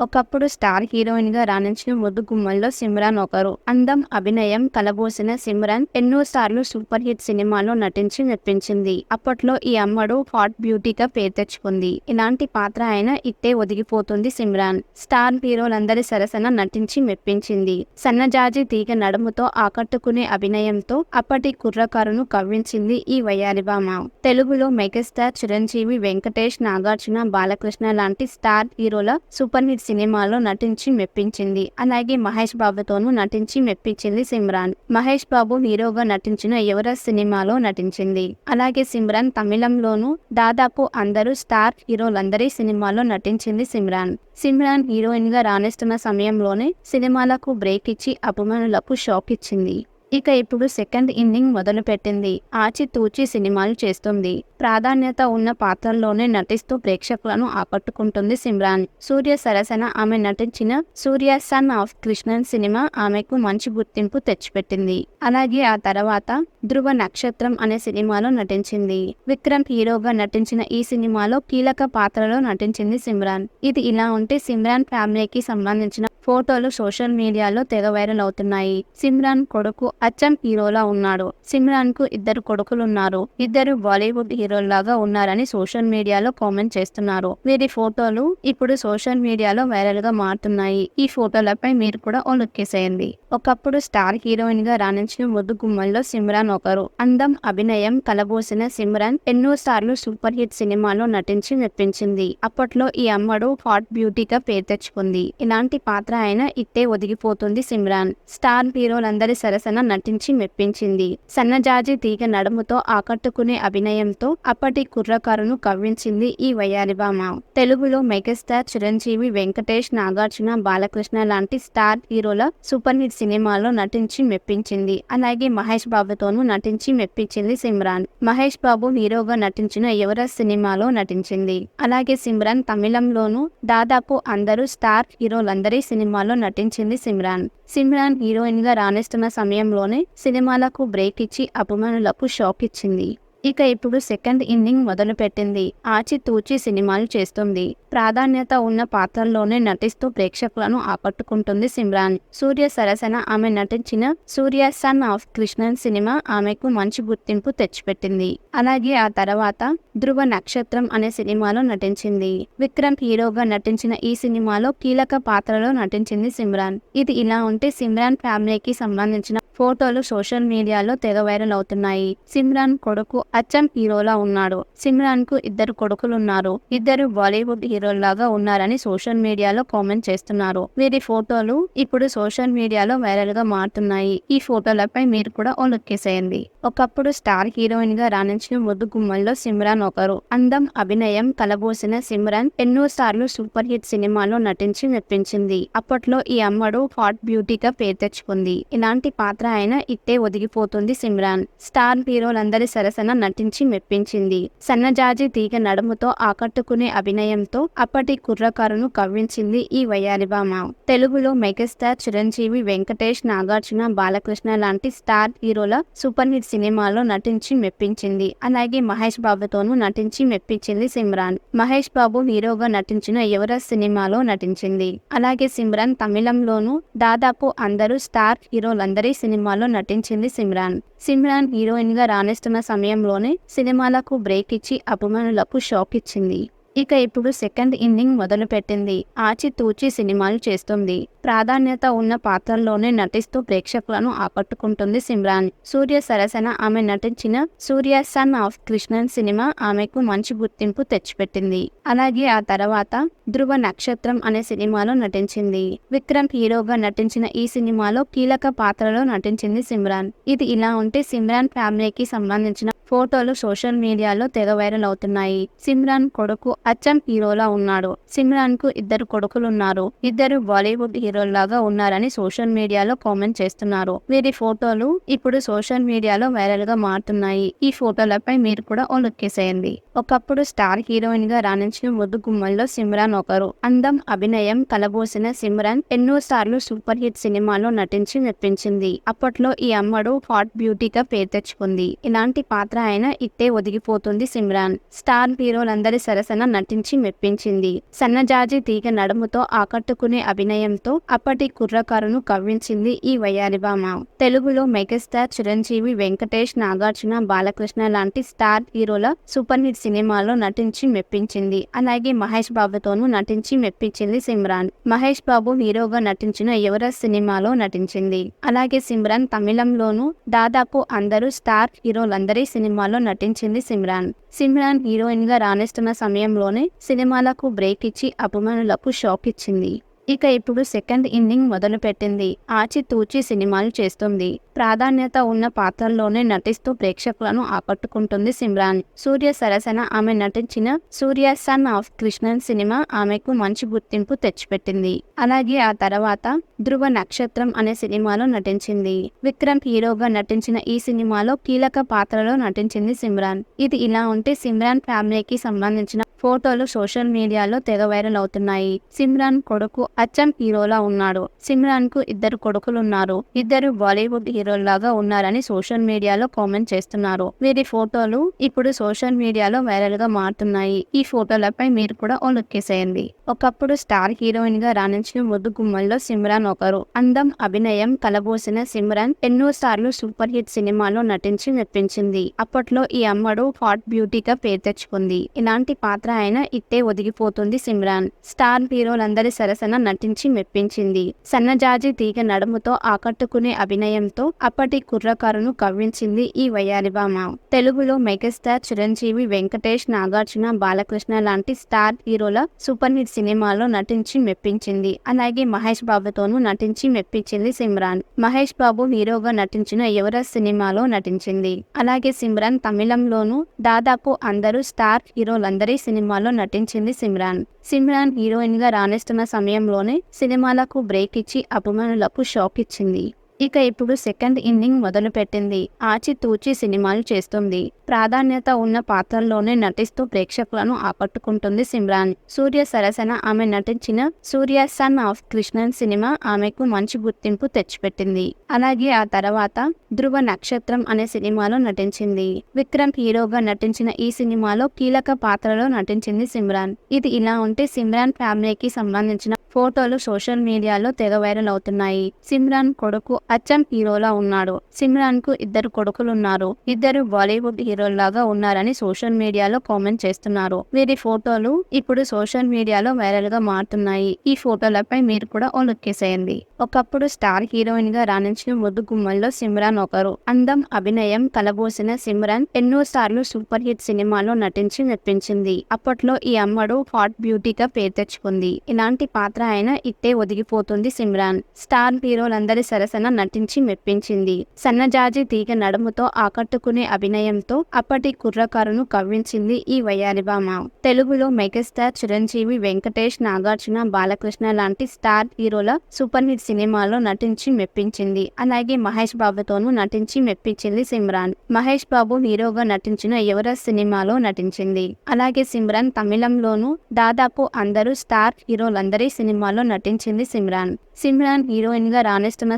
ఒకప్పుడు స్టార్ హీరోయిన్గా రాణించిన ముద్దు గుమ్మల్లో సిమ్రాన్ ఒకరు. అందం అభినయం కలబోసిన సిమ్రాన్ ఎన్నో సార్లు సూపర్ హిట్ సినిమాలో నటించి మెప్పించింది. అప్పట్లో ఈ అమ్మడు హాట్ బ్యూటీగా పేరు తెచ్చుకుంది. ఇలాంటి పాత్ర అయినా ఇట్టే ఒదిగిపోతుంది సిమ్రాన్. స్టార్ హీరోలందరి సరసన నటించి మెప్పించింది. సన్నజాజి తీగ నడుముతో ఆకట్టుకునే అభినయంతో అప్పటి కుర్రకారును కవ్వించింది ఈ వయ్యారిబామ. తెలుగులో మెగాస్టార్ చిరంజీవి వెంకటేష్ నాగార్జున బాలకృష్ణ లాంటి స్టార్ హీరోల సూపర్ హిట్ సినిమాలో నటించి మెప్పించింది. అలాగే మహేష్ బాబుతోనూ నటించి మెప్పించింది సిమ్రాన్. మహేష్ బాబు హీరోగా నటించిన యువరాజ్ సినిమాలో నటించింది. అలాగే సిమ్రాన్ తమిళంలోనూ దాదాపు అందరూ స్టార్ హీరోలందరి సినిమాలో నటించింది సిమ్రాన్. సిమ్రాన్ హీరోయిన్గా రాణిస్తున్న సమయంలోనే సినిమాలకు బ్రేక్ ఇచ్చి అభిమానులకు షాక్ ఇచ్చింది ఇక ఇప్పుడు సెకండ్ ఇన్నింగ్ మొదలుపెట్టింది. ఆచితూచి సినిమాలు చేస్తుంది. ప్రాధాన్యత ఉన్న పాత్రల్లోనే నటిస్తూ ప్రేక్షకులను ఆకట్టుకుంటుంది సిమ్రాన్. సూర్య సరసన ఆమె నటించిన Suriya son of Krishnan cinema ఆమెకు మంచి గుర్తింపు తెచ్చిపెట్టింది. అలాగే ఆ తర్వాత ధ్రువ నక్షత్రం అనే సినిమాలో నటించింది. విక్రమ్ హీరోగా నటించిన ఈ సినిమాలో కీలక పాత్రలో నటించింది సిమ్రాన్. ఇది ఇలా ఉంటే సిమ్రాన్ ఫ్యామిలీకి సంబంధించిన ఫోటోలు సోషల్ మీడియాలో తెగ వైరల్ అవుతున్నాయి. సిమ్రాన్ కొడుకు అచ్చం హీరోలా ఉన్నాడు. సిమ్రాన్కు ఇద్దరు కొడుకులు ఉన్నారు ఇద్దరు బాలీవుడ్ హీరోలాగా ఉన్నారని సోషల్ మీడియాలో కామెంట్ చేస్తున్నారు. వీరి ఫోటోలు ఇప్పుడు సోషల్ మీడియాలో వైరల్గా మారుతున్నాయి. ఈ ఫోటోలపై మీరు కూడా ఓ లుక్కేసేయండి ఒకప్పుడు స్టార్ హీరోయిన్గా రాణించిన ముద్దు గుమ్మల్లో సిమ్రాన్ ఒకరు. అందం అభినయం కలబోసిన సిమ్రాన్ ఎన్నో సార్లు సూపర్ హిట్ సినిమాలో నటించి మెప్పించింది. అప్పట్లో ఈ అమ్మడు హాట్ బ్యూటీగా పేరు తెచ్చుకుంది. ఇలాంటి పాత్ర అయినా ఇట్టే ఒదిగిపోతుంది సిమ్రాన్. స్టార్ హీరోలందరి సరసన నటించి మెప్పించింది. సన్నజాజి తీగ నడుముతో ఆకట్టుకునే అభినయంతో అప్పటి కుర్రకారును కవ్వించింది ఈ వయ్యారిబామ. తెలుగులో మెగాస్టార్ చిరంజీవి వెంకటేష్ నాగార్జున బాలకృష్ణ లాంటి స్టార్ హీరోల సూపర్ హిట్ సినిమాలో నటించి మెప్పించింది. అలాగే మహేష్ బాబుతోనూ నటించి మెప్పించింది సిమ్రాన్. మహేష్ బాబు హీరోగా నటించిన ఎవరెస్ట్ సినిమాలో నటించింది. అలాగే సిమ్రాన్ తమిళంలోనూ దాదాపు అందరూ స్టార్ హీరోలందరి సినిమా సినిమాలో నటించింది సిమ్రాన్. సిమ్రాన్ హీరోయిన్గా రాణిస్తున్న సమయంలోనే సినిమాలకు బ్రేక్ ఇచ్చి అభిమానులకు షాక్ ఇచ్చింది. ఇక ఇప్పుడు సెకండ్ ఇన్నింగ్ మొదలుపెట్టింది. ఆచితూచి సినిమాలు చేస్తుంది. ప్రాధాన్యత ఉన్న పాత్రల్లోనే నటిస్తూ ప్రేక్షకులను ఆకట్టుకుంటుంది సిమ్రాన్. సూర్య సరసన ఆమె నటించిన Suriya son of Krishnan cinema ఆమెకు మంచి గుర్తింపు తెచ్చిపెట్టింది. అలాగే ఆ తర్వాత ధ్రువ నక్షత్రం అనే సినిమాలో నటించింది. విక్రమ్ హీరోగా నటించిన ఈ సినిమాలో కీలక పాత్రలో నటించింది సిమ్రాన్. ఇది ఇలా ఉంటే సిమ్రాన్ ఫ్యామిలీకి సంబంధించిన ఫోటోలు సోషల్ మీడియాలో తెగ వైరల్ అవుతున్నాయి. సిమ్రాన్ కొడుకు అచ్చం హీరోలా ఉన్నాడు. సిమ్రాన్కు ఇద్దరు కొడుకులు ఉన్నారు ఇద్దరు బాలీవుడ్ హీరోలాగా ఉన్నారని సోషల్ మీడియాలో కామెంట్ చేస్తున్నారు. వీరి ఫోటోలు ఇప్పుడు సోషల్ మీడియాలో వైరల్గా మారుతున్నాయి. ఈ ఫోటోలపై మీరు కూడా ఓ లొక్కేసేయండి ఒకప్పుడు స్టార్ హీరోయిన్గా రాణించిన ముద్దు గుమ్మల్లో సిమ్రాన్ ఒకరు. అందం అభినయం కలబోసిన సిమ్రాన్ ఎన్నో సార్లు సూపర్ హిట్ సినిమాలో నటించి మెప్పించింది. అప్పట్లో ఈ అమ్మడు హాట్ బ్యూటీగా పేరు తెచ్చుకుంది. ఇలాంటి పాత్ర ఆయన ఇట్టే ఒదిగిపోతుంది సిమ్రాన్. స్టార్ హీరోలందరి సరసన నటించి మెప్పించింది. సన్నజాజి తీగ నడుముతో ఆకట్టుకునే అభినయంతో అప్పటి కుర్రకారును కవ్వించింది ఈ వయ్యారిబామ. తెలుగులో మెగాస్టార్ చిరంజీవి వెంకటేష్ నాగార్జున బాలకృష్ణ లాంటి స్టార్ హీరోల సూపర్ హిట్ సినిమాలో నటించి మెప్పించింది. అలాగే మహేష్ బాబుతోనూ నటించి మెప్పించింది సిమ్రాన్. మహేష్ బాబు హీరోగా నటించిన యువరాజ్ సినిమాలో నటించింది. అలాగే సిమ్రాన్ తమిళంలోనూ దాదాపు అందరూ స్టార్ హీరోలందరి సినిమా సినిమాలో నటించింది సిమ్రాన్. సిమ్రాన్ హీరోయిన్గా రాణిస్తున్న సమయంలోనే సినిమాలకు బ్రేక్ ఇచ్చి అభిమానులకు షాక్ ఇచ్చింది ఇక ఇప్పుడు సెకండ్ ఇన్నింగ్ మొదలుపెట్టింది. ఆచితూచి సినిమాలు చేస్తుంది. ప్రాధాన్యత ఉన్న పాత్రల్లోనే నటిస్తూ ప్రేక్షకులను ఆకట్టుకుంటుంది సిమ్రాన్. సూర్య సరసన ఆమె నటించిన Suriya son of Krishnan cinema ఆమెకు మంచి గుర్తింపు తెచ్చిపెట్టింది. అలాగే ఆ తర్వాత ధ్రువ నక్షత్రం అనే సినిమాలో నటించింది. విక్రమ్ హీరోగా నటించిన ఈ సినిమాలో కీలక పాత్రలో నటించింది సిమ్రాన్. ఇది ఇలా ఉంటే సిమ్రాన్ ఫ్యామిలీకి సంబంధించిన ఫోటోలు సోషల్ మీడియాలో తెగ వైరల్ అవుతున్నాయి. సిమ్రాన్ కొడుకు అచ్చం హీరోలా ఉన్నాడు. సిమ్రాన్కు ఇద్దరు కొడుకులు ఉన్నారు ఇద్దరు బాలీవుడ్ హీరోల్లాగా ఉన్నారని సోషల్ మీడియాలో కామెంట్ చేస్తున్నారు. వీరి ఫోటోలు ఇప్పుడు సోషల్ మీడియాలో వైరల్గా మారుతున్నాయి. ఈ ఫోటోలపై మీరు కూడా ఓ లుక్కేసేయండి ఒకప్పుడు స్టార్ హీరోయిన్గా రాణించిన ముద్దు గుమ్మల్లో సిమ్రాన్ ఒకరు. అందం అభినయం కలబోసిన సిమ్రాన్ ఎన్నో సార్లు సూపర్ హిట్ సినిమాలో నటించి మెప్పించింది. అప్పట్లో ఈ అమ్మడు హాట్ బ్యూటీగా పేరు తెచ్చుకుంది. ఇలాంటి పాత్ర అయినా ఇట్టే ఒదిగిపోతుంది సిమ్రాన్. స్టార్ హీరోలందరి సరసన నటించి మెప్పించింది. సన్నజాజి తీగ నడుముతో ఆకట్టుకునే అభినయంతో అప్పటి కుర్రకారును కవ్వించింది ఈ వయ్యారిబామ. తెలుగులో మెగాస్టార్ చిరంజీవి వెంకటేష్ నాగార్జున బాలకృష్ణ లాంటి స్టార్ హీరోల సూపర్ హిట్ సినిమాలో నటించి మెప్పించింది. అలాగే మహేష్ బాబుతోనూ నటించి మెప్పించింది సిమ్రాన్. మహేష్ బాబు హీరోగా నటించిన యువరాజ్ సినిమాలో నటించింది. అలాగే సిమ్రాన్ తమిళంలోనూ దాదాపు అందరూ స్టార్ హీరోలందరి సినిమాలో నటించింది సిమ్రాన్. సిమ్రాన్ హీరోయిన్గా రాణిస్తున్న సమయంలోనే సినిమాలకు బ్రేక్ ఇచ్చి అభిమానులకు షాక్ ఇచ్చింది. ఇక ఇప్పుడు సెకండ్ ఇన్నింగ్ మొదలుపెట్టింది. ఆచితూచి సినిమాలు చేస్తుంది. ప్రాధాన్యత ఉన్న పాత్రల్లోనే నటిస్తూ ప్రేక్షకులను ఆకట్టుకుంటుంది సిమ్రాన్. సూర్య సరసన ఆమె నటించిన Suriya son of Krishnan cinema ఆమెకు మంచి గుర్తింపు తెచ్చిపెట్టింది. అలాగే ఆ తర్వాత ధృవ నక్షత్రం అనే సినిమాలో నటించింది. విక్రమ్ హీరోగా నటించిన ఈ సినిమాలో కీలక పాత్రలో నటించింది సిమ్రాన్. ఇది ఇలా ఉంటే సిమ్రాన్ ఫ్యామిలీకి సంబంధించిన ఫోటోలు సోషల్ మీడియాలో తెగ వైరల్ అవుతున్నాయి. సిమ్రాన్ కొడుకు అచ్చం హీరోలా ఉన్నాడు. సిమ్రాన్కు ఇద్దరు కొడుకులు ఉన్నారు ఇద్దరు బాలీవుడ్ హీరోల్లాగా ఉన్నారని సోషల్ మీడియాలో కామెంట్ చేస్తున్నారు. వీరి ఫోటోలు ఇప్పుడు సోషల్ మీడియాలో వైరల్గా మారుతున్నాయి. ఈ ఫోటోలపై మీరు కూడా ఓ లొక్కేసేయండి ఒకప్పుడు స్టార్ హీరోయిన్గా రాణించిన ముద్దు గుమ్మల్లో సిమ్రాన్ ఒకరు. అందం అభినయం కలబోసిన సిమ్రాన్ ఎన్నో సార్లు సూపర్ హిట్ సినిమాలో నటించి మెప్పించింది. అప్పట్లో ఈ అమ్మడు హాట్ బ్యూటీగా పేరు తెచ్చుకుంది. ఇలాంటి పాత్ర అయిన ఇట్టే ఒదిగిపోతుంది సిమ్రాన్. స్టార్ హీరోలందరి సరసన నటించి మెప్పించింది. సన్నజాజి తీగ నడుముతో ఆకట్టుకునే అభినయంతో అప్పటి కుర్రకారును కవ్వించింది ఈ వయ్యారిబామ తెలుగులో మెగాస్టార్ చిరంజీవి వెంకటేష్ నాగార్జున బాలకృష్ణ లాంటి స్టార్ హీరోల సూపర్ హిట్ సినిమాలో నటించి మెప్పించింది. అలాగే మహేష్ బాబుతోనూ నటించి మెప్పించింది సిమ్రాన్. మహేష్ బాబు హీరోగా నటించిన యువరాజ్ సినిమాలో నటించింది. అలాగే సిమ్రాన్ తమిళంలోనూ దాదాపు అందరూ స్టార్ హీరోలందరి సినిమాలో నటించింది సిమ్రాన్. సిమ్రాన్ హీరోయిన్గా రాణిస్తున్న సమయంలోనే సినిమాలకు బ్రేక్ ఇచ్చి అభిమానులకు షాక్ ఇచ్చింది. ఇక ఇప్పుడు సెకండ్ ఇన్నింగ్ మొదలుపెట్టింది. ఆచితూచి సినిమాలు చేస్తుంది. ప్రాధాన్యత ఉన్న పాత్రల్లోనే నటిస్తూ ప్రేక్షకులను ఆకట్టుకుంటుంది సిమ్రాన్. సూర్య సరసన ఆమె నటించిన Suriya son of Krishnan cinema ఆమెకు మంచి గుర్తింపు తెచ్చిపెట్టింది. అలాగే ఆ తర్వాత ధృవ నక్షత్రం అనే సినిమాలో నటించింది. విక్రమ్ హీరోగా నటించిన ఈ సినిమాలో కీలక పాత్రలో నటించింది సిమ్రాన్. ఇది ఇలా ఉంటే సిమ్రాన్ ఫ్యామిలీకి సంబంధించిన ఫోటోలు సోషల్ మీడియాలో తెగ వైరల్ అవుతున్నాయి. సిమ్రాన్ కొడుకు అచ్చం హీరోలా ఉన్నాడు. సిమ్రాన్కు ఇద్దరు కొడుకులు ఉన్నారు ఇద్దరు బాలీవుడ్ హీరోల్లాగా ఉన్నారని సోషల్ మీడియాలో కామెంట్ చేస్తున్నారు. వీరి ఫోటోలు ఇప్పుడు సోషల్ మీడియాలో వైరల్గా మారుతున్నాయి. ఈ ఫోటోలపై మీరు కూడా ఓ లొక్కేసేయండి ఒకప్పుడు స్టార్ హీరోయిన్గా రాణించిన ముద్దు గుమ్మల్లో సిమ్రాన్ ఒకరు. అందం అభినయం కలబోసిన సిమ్రాన్ ఎన్నో సార్లు సూపర్ హిట్ సినిమాలో నటించి మెప్పించింది. అప్పట్లో ఈ అమ్మడు హాట్ బ్యూటీగా పేరు తెచ్చుకుంది. ఇలాంటి పాత్ర అయినా ఇట్టే ఒదిగిపోతుంది సిమ్రాన్. స్టార్ హీరోలందరి సరసన నటించి మెప్పించింది. సన్నజాజి తీగ నడుముతో ఆకట్టుకునే అభినయంతో అప్పటి కుర్రకారును కవ్వించింది ఈ వయ్యారిబామ. తెలుగులో మెగాస్టార్ చిరంజీవి వెంకటేష్ నాగార్జున బాలకృష్ణ లాంటి స్టార్ హీరోల సూపర్ హిట్ సినిమాలో నటించి మెప్పించింది. అలాగే మహేష్ బాబుతోనూ నటించి మెప్పించింది సిమ్రాన్. మహేష్ బాబు హీరోగా నటించిన యువరాజ్ సినిమాలో నటించింది. అలాగే సిమ్రాన్ తమిళంలోనూ దాదాపు అందరూ స్టార్ హీరోలందరి సినిమాలో నటించింది సిమ్రాన్. సిమ్రాన్ హీరోయిన్గా రాణిస్తున్న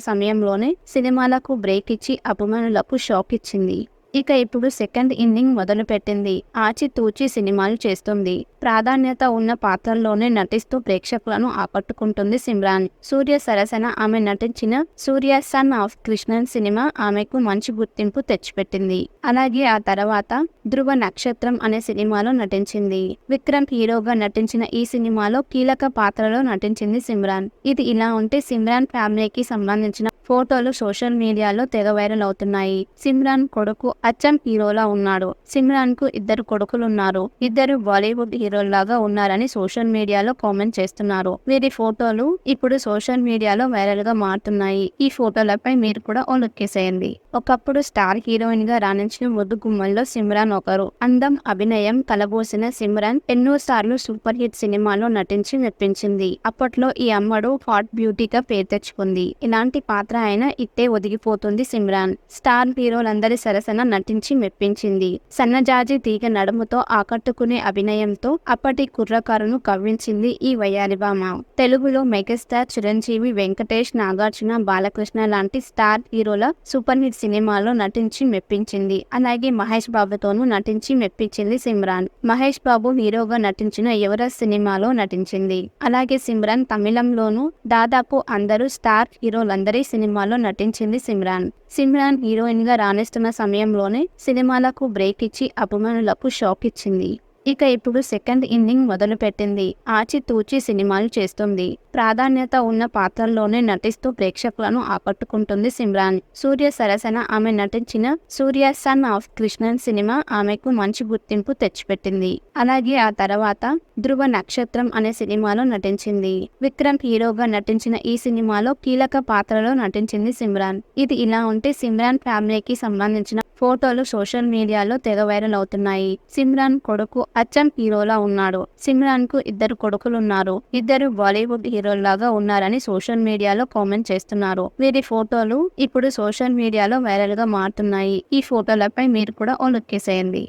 సమయంలోనే సినిమాలకు బ్రేక్ ఇచ్చి అభిమానులకు షాక్ ఇచ్చింది. ఇక ఇప్పుడు సెకండ్ ఇన్నింగ్ మొదలుపెట్టింది. ఆచితూచి సినిమాలు చేస్తుంది. ప్రాధాన్యత ఉన్న పాత్రల్లోనే నటిస్తూ ప్రేక్షకులను ఆకట్టుకుంటుంది సిమ్రాన్. సూర్య సరసన ఆమె నటించిన Suriya son of Krishnan cinema ఆమెకు మంచి గుర్తింపు తెచ్చిపెట్టింది. అలాగే ఆ తర్వాత ధృవ నక్షత్రం అనే సినిమాలో నటించింది. విక్రమ్ హీరోగా నటించిన ఈ సినిమాలో కీలక పాత్రలో నటించింది సిమ్రాన్. ఇది ఇలా ఉంటే సిమ్రాన్ ఫ్యామిలీకి సంబంధించిన ఫోటోలు సోషల్ మీడియాలో తెగ వైరల్ అవుతున్నాయి. సిమ్రాన్ కొడుకు అచ్చం హీరోలా ఉన్నాడు. సిమ్రాన్కు ఇద్దరు కొడుకులు ఉన్నారు ఇద్దరు బాలీవుడ్ హీరోల్లాగా ఉన్నారని సోషల్ మీడియాలో కామెంట్ చేస్తున్నారు. వీరి ఫోటోలు ఇప్పుడు సోషల్ మీడియాలో వైరల్గా మారుతున్నాయి. ఈ ఫోటోలపై మీరు కూడా ఓ లొక్కేసేయండి ఒకప్పుడు స్టార్ హీరోయిన్గా రాణించిన ముద్దు గుమ్మల్లో సిమ్రాన్ ఒకరు. అందం అభినయం కలబోసిన సిమ్రాన్ ఎన్నో సార్లు సూపర్ హిట్ సినిమాలో నటించి మెప్పించింది. అప్పట్లో ఈ అమ్మడు హాట్ బ్యూటీగా పేరు తెచ్చుకుంది. ఇలాంటి పాత్ర పాత్ర అయిన ఇట్టే ఒదిగిపోతుంది సిమ్రాన్. స్టార్ హీరోలందరి సరసన నటించి మెప్పించింది. సన్నజాజి తీగ నడుముతో ఆకట్టుకునే అభినయంతో అప్పటి కుర్రకారును కవ్వించింది ఈ వయ్యారిబామ. తెలుగులో మెగాస్టార్ చిరంజీవి వెంకటేష్ నాగార్జున బాలకృష్ణ లాంటి స్టార్ హీరోల సూపర్ హిట్ సినిమాలో నటించి మెప్పించింది. అలాగే మహేష్ బాబుతోనూ నటించి మెప్పించింది సిమ్రాన్. మహేష్ బాబు హీరోగా నటించిన యువరాజ్ సినిమాలో నటించింది. అలాగే సిమ్రాన్ తమిళంలోనూ దాదాపు అందరూ స్టార్ హీరోలందరి సినిమా సినిమాలో నటించింది సిమ్రాన్. సిమ్రాన్ హీరోయిన్గా రాణిస్తున్న సమయంలోనే సినిమాలకు బ్రేక్ ఇచ్చి అభిమానులకు షాక్ ఇచ్చింది ఇక ఇప్పుడు సెకండ్ ఇన్నింగ్ మొదలుపెట్టింది. ఆచితూచి సినిమాలు చేస్తుంది. ప్రాధాన్యత ఉన్న పాత్రల్లోనే నటిస్తూ ప్రేక్షకులను ఆకట్టుకుంటుంది సిమ్రాన్. సూర్య సరసన ఆమె నటించిన Suriya son of Krishnan cinema ఆమెకు మంచి గుర్తింపు తెచ్చిపెట్టింది. అలాగే ఆ తర్వాత ధృవ నక్షత్రం అనే సినిమాలో నటించింది. విక్రమ్ హీరోగా నటించిన ఈ సినిమాలో కీలక పాత్రలో నటించింది సిమ్రాన్. ఇది ఇలా ఉంటే సిమ్రాన్ ఫ్యామిలీకి సంబంధించిన ఫోటోలు సోషల్ మీడియాలో తెగ వైరల్ అవుతున్నాయి. సిమ్రాన్ కొడుకు అచ్చం హీరోలా ఉన్నాడు. సిమ్రాన్కు ఇద్దరు కొడుకులు ఉన్నారు ఇద్దరు బాలీవుడ్ హీరోల్లాగా ఉన్నారని సోషల్ మీడియాలో కామెంట్ చేస్తున్నారు. వీరి ఫోటోలు ఇప్పుడు సోషల్ మీడియాలో వైరల్గా మారుతున్నాయి. ఈ ఫోటోలపై మీరు కూడా ఓ లుక్కేసేయండి